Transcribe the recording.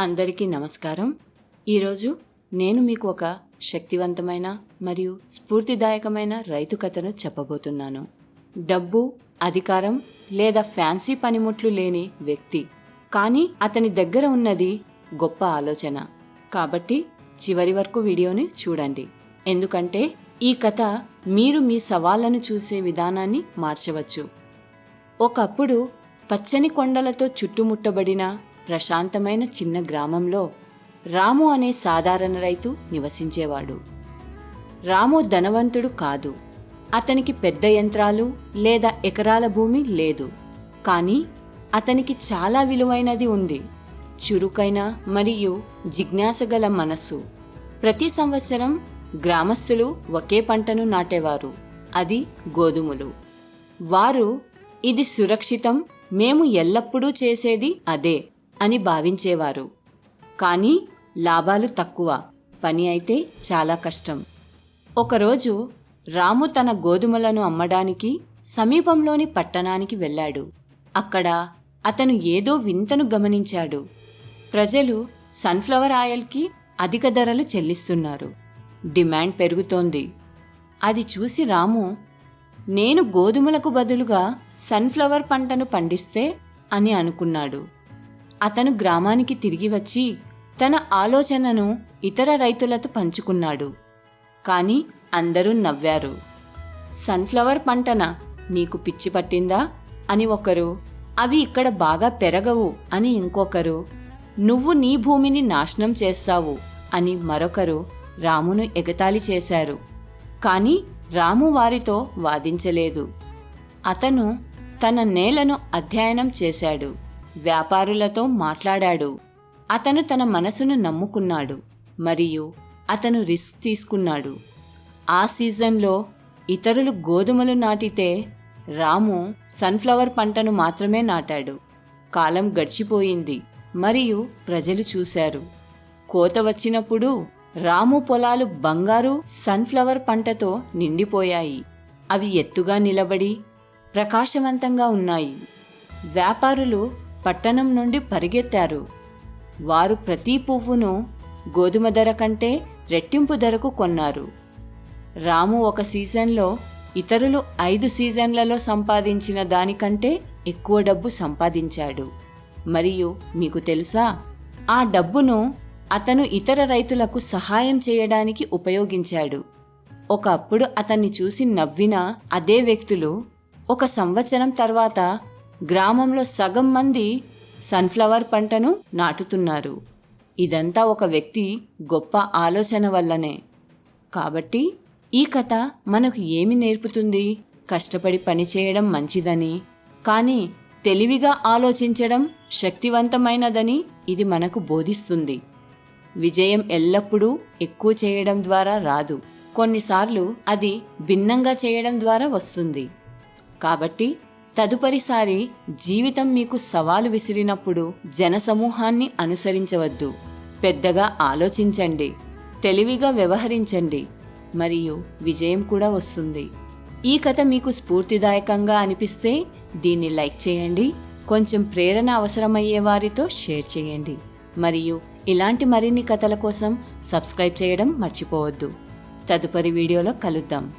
అందరికీ నమస్కారం. ఈరోజు నేను మీకు ఒక శక్తివంతమైన మరియు స్ఫూర్తిదాయకమైన రైతు కథను చెప్పబోతున్నాను. డబ్బు అధికారం లేదా ఫ్యాన్సీ పనిముట్లు లేని వ్యక్తి. కానీ అతని దగ్గర ఉన్నది గొప్ప ఆలోచన. కాబట్టి చివరి వరకు వీడియోని చూడండి. ఎందుకంటే ఈ కథ మీరు మీ సవాళ్ళను చూసే విధానాన్ని మార్చవచ్చు. ఒకప్పుడు పచ్చని కొండలతో చుట్టుముట్టబడిన ప్రశాంతమైన చిన్న గ్రామంలో రాము అనే సాధారణ రైతు నివసించేవాడు. రాము ధనవంతుడు కాదు. అతనికి పెద్ద యంత్రాలు లేదా ఎకరాల భూమి లేదు. కానీ అతనికి చాలా విలువైనది ఉంది. చురుకైన మరియు జిజ్ఞాసగల మనస్సు. ప్రతి సంవత్సరం గ్రామస్తులు ఒకే పంటను నాటేవారు. అది గోధుమలు. వారు ఇది సురక్షితం. మేము ఎల్లప్పుడూ చేసేది అదే. అని భావించేవారు. కానీ లాభాలు తక్కువ పని అయితే చాలా కష్టం. ఒకరోజు రాము తన గోధుమలను అమ్మడానికి సమీపంలోని పట్టణానికి వెళ్ళాడు. అక్కడ అతను ఏదో వింతను గమనించాడు. ప్రజలు సన్ఫ్లవర్ ఆయిల్కి అధిక ధరలు చెల్లిస్తున్నారు. డిమాండ్ పెరుగుతోంది. అది చూసి రాము నేను గోధుమలకు బదులుగా సన్ఫ్లవర్ పంటను పండిస్తే అని అనుకున్నాడు. అతను గ్రామానికి తిరిగి వచ్చి తన ఆలోచనను ఇతర రైతులతో పంచుకున్నాడు. కానీ అందరూ నవ్వారు. సన్ఫ్లవర్ పంటన నీకు పిచ్చి పట్టిందా? అని ఒకరు అవి ఇక్కడ బాగా పెరగవు అని ఇంకొకరు నువ్వు నీ భూమిని నాశనం చేస్తావు అని మరొకరు రామును ఎగతాళి చేశారు. కాని రాము వారితో వాదించలేదు. అతను తన నేలను అధ్యయనం చేశాడు. వ్యాపారులతో మాట్లాడాడు. అతను తన మనసును నమ్ముకున్నాడు మరియు అతను రిస్క్ తీసుకున్నాడు. ఆ సీజన్లో ఇతరులు గోధుమలు నాటితే రాము సన్ఫ్లవర్ పంటను మాత్రమే నాటాడు. కాలం గడిచిపోయింది మరియు ప్రజలు చూశారు. కోత వచ్చినప్పుడు రాము పొలాలు బంగారు సన్ఫ్లవర్ పంటతో నిండిపోయాయి. అవి ఎత్తుగా నిలబడి ప్రకాశవంతంగా ఉన్నాయి. వ్యాపారులు పట్టణం నుండి పరిగెత్తారు. వారు ప్రతి పువ్వును గోధుమ ధర కంటే రెట్టింపు ధరకు కొన్నారు. రాము ఒక సీజన్లో ఇతరులు ఐదు సీజన్లలో సంపాదించిన దానికంటే ఎక్కువ డబ్బు సంపాదించాడు. మరియు మీకు తెలుసా? ఆ డబ్బును అతను ఇతర రైతులకు సహాయం చేయడానికి ఉపయోగించాడు. ఒకప్పుడు అతన్ని చూసి నవ్విన అదే వ్యక్తులు ఒక సంవత్సరం తర్వాత గ్రామంలో సగం మంది సన్ఫ్లవర్ పంటను నాటుతున్నారు. ఇదంతా ఒక వ్యక్తి గొప్ప ఆలోచన వల్లనే. కాబట్టి ఈ కథ మనకు ఏమి నేర్పుతుంది? కష్టపడి పనిచేయడం మంచిదని కానీ తెలివిగా ఆలోచించడం శక్తివంతమైనదని ఇది మనకు బోధిస్తుంది. విజయం ఎల్లప్పుడూ ఎక్కువ చేయడం ద్వారా రాదు. కొన్నిసార్లు అది భిన్నంగా చేయడం ద్వారా వస్తుంది. కాబట్టి తదుపరిసారి జీవితం మీకు సవాలు విసిరినప్పుడు జనసమూహాన్ని అనుసరించవద్దు. పెద్దగా ఆలోచించండి. తెలివిగా వ్యవహరించండి. మరియు విజయం కూడా వస్తుంది. ఈ కథ మీకు స్ఫూర్తిదాయకంగా అనిపిస్తే దీన్ని లైక్ చేయండి. కొంచెం ప్రేరణ అవసరమయ్యే వారితో షేర్ చేయండి. మరియు ఇలాంటి మరిన్ని కథల కోసం సబ్స్క్రైబ్ చేయడం మర్చిపోవద్దు. తదుపరి వీడియోలో కలుద్దాం.